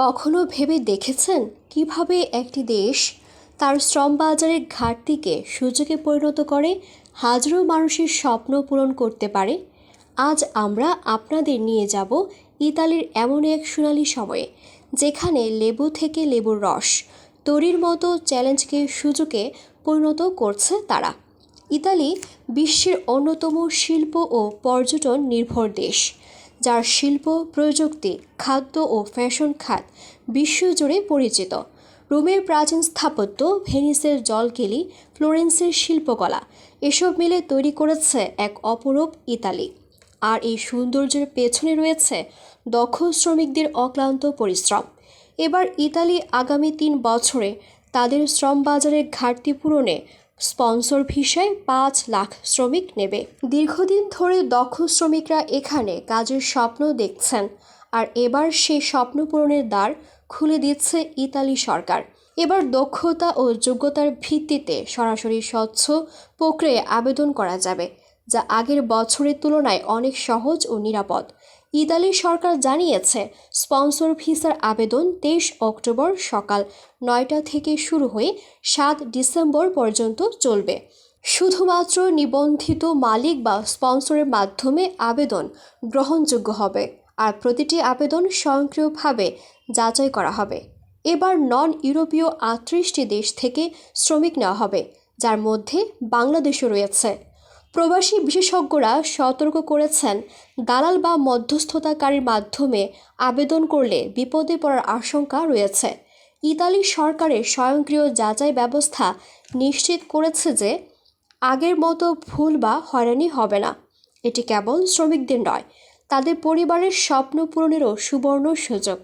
কখনো ভেবে দেখেছেন কীভাবে একটি দেশ তার শ্রম বাজারের ঘাটতিকে সুযোগে পরিণত করে? হাজারো মানুষের স্বপ্ন পূরণ করতে পারে। আজ আমরা আপনাদের নিয়ে যাব ইতালির এমন এক সোনালি সময়ে, যেখানে লেবু থেকে লেবুর রস, তৈরির মতো চ্যালেঞ্জকে সুযোগে পরিণত করছে তারা। ইতালি বিশ্বের অন্যতম শিল্প ও পর্যটন নির্ভর দেশ। যার শিল্প, প্রযুক্তি, খাদ্য ও ফ্যাশন খাত বিশ্বজুড়ে পরিচিত। রোমের প্রাচীন স্থাপত্য, ভেনিসের জলকেলি, ফ্লোরেন্সের শিল্পকলা, এসব মিলে তৈরি করেছে এক অপরূপ ইতালি। আর এই সৌন্দর্যের পেছনে রয়েছে দক্ষ শ্রমিকদের অক্লান্ত পরিশ্রম। এবার ইতালি আগামী তিন বছরে তাদের শ্রম বাজারের ঘাটতি পূরণে স্পন্সর ভিসায় পাঁচ লাখ শ্রমিক নেবে। দীর্ঘদিন ধরে দক্ষ শ্রমিকরা এখানে কাজের স্বপ্ন দেখছেন আর এবার সেই স্বপ্ন পূরণের দ্বার খুলে দিচ্ছে ইতালি সরকার। এবার দক্ষতা ও যোগ্যতার ভিত্তিতে সরাসরি স্বচ্ছ প্রক্রিয়ায় আবেদন করা যাবে, যা আগের বছরের তুলনায় অনেক সহজ ও নিরাপদ। ইতালি সরকার জানিয়েছে, স্পন্সর ভিসার আবেদন তেইশ অক্টোবর সকাল নয়টা থেকে শুরু হয়ে সাত ডিসেম্বর পর্যন্ত চলবে। শুধুমাত্র নিবন্ধিত মালিক বা স্পন্সরের মাধ্যমে আবেদন গ্রহণযোগ্য হবে আর প্রতিটি আবেদন স্বয়ংক্রিয়ভাবে যাচাই করা হবে। এবার নন ইউরোপীয় আটত্রিশটি দেশ থেকে শ্রমিক নেওয়া হবে, যার মধ্যে বাংলাদেশও রয়েছে। প্রবাসী বিশেষজ্ঞরা সতর্ক করেছেন, দালাল বা মধ্যস্থতাকারীর মাধ্যমে আবেদন করলে বিপদে পড়ার আশঙ্কা রয়েছে। ইতালি সরকারের স্বয়ংক্রিয় যাচাই ব্যবস্থা নিশ্চিত করেছে যে, আগের মতো ভুল বা হয়রানি হবে না। এটি কেবল শ্রমিকদের নয়, তাদের পরিবারের স্বপ্ন পূরণেরও সুবর্ণ সুযোগ।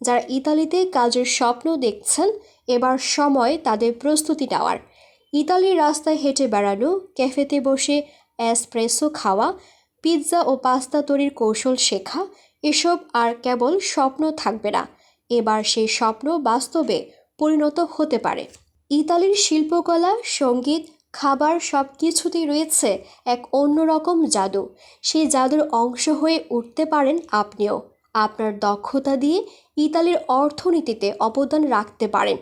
যারা ইতালিতে কাজের স্বপ্ন দেখছেন, এবার সময় তাদের প্রস্তুতি নেওয়ার। ইতালির রাস্তায় হেঁটে বেড়ানো, ক্যাফেতে বসে অ্যাসপ্রেসো খাওয়া, পিৎজা ও পাস্তা তৈরির কৌশল শেখা, এসব আর কেবল স্বপ্ন থাকবে না। এবার সেই স্বপ্ন বাস্তবে পরিণত হতে পারে। ইতালির শিল্পকলা, সংগীত, খাবার সব কিছুতেই রয়েছে এক অন্যরকম জাদু। সেই জাদুর অংশ হয়ে উঠতে পারেন আপনিও। আপনার দক্ষতা দিয়ে ইতালির অর্থনীতিতে অবদান রাখতে পারেন।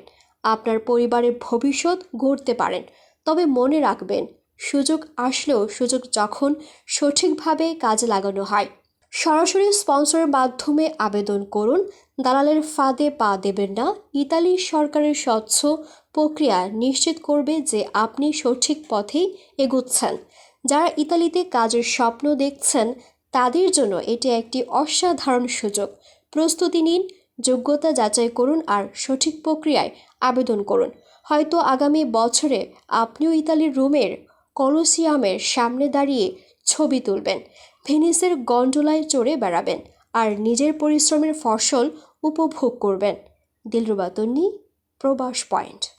আপনার পরিবারের ভবিষ্যৎ গড়তে পারেন। তবে মনে রাখবেন, সুযোগ আসলেও সুযোগ যখন সঠিকভাবে কাজে লাগানো হয়। সরাসরি স্পন্সরের মাধ্যমে আবেদন করুন। দালালের ফাঁদে পা দেবেন না। ইতালি সরকারের স্বচ্ছ প্রক্রিয়া নিশ্চিত করবে যে আপনি সঠিক পথেই এগুচ্ছেন। যারা ইতালিতে কাজের স্বপ্ন দেখছেন, তাদের জন্য এটি একটি অসাধারণ সুযোগ। প্রস্তুতি নিন যোগ্যতা যাচাই করুন আর সঠিক প্রক্রিয়ায় আবেদন করুন। হয়তো আগামী বছরে আপনিও ইতালির রোমের কলোসিয়ামের সামনে দাঁড়িয়ে ছবি তুলবেন, ভেনিসের গন্ডোলায় চড়ে বেড়াবেন আর নিজের পরিশ্রমের ফসল উপভোগ করবেন। দিলরুবাতন্নি প্রবাস পয়েন্ট।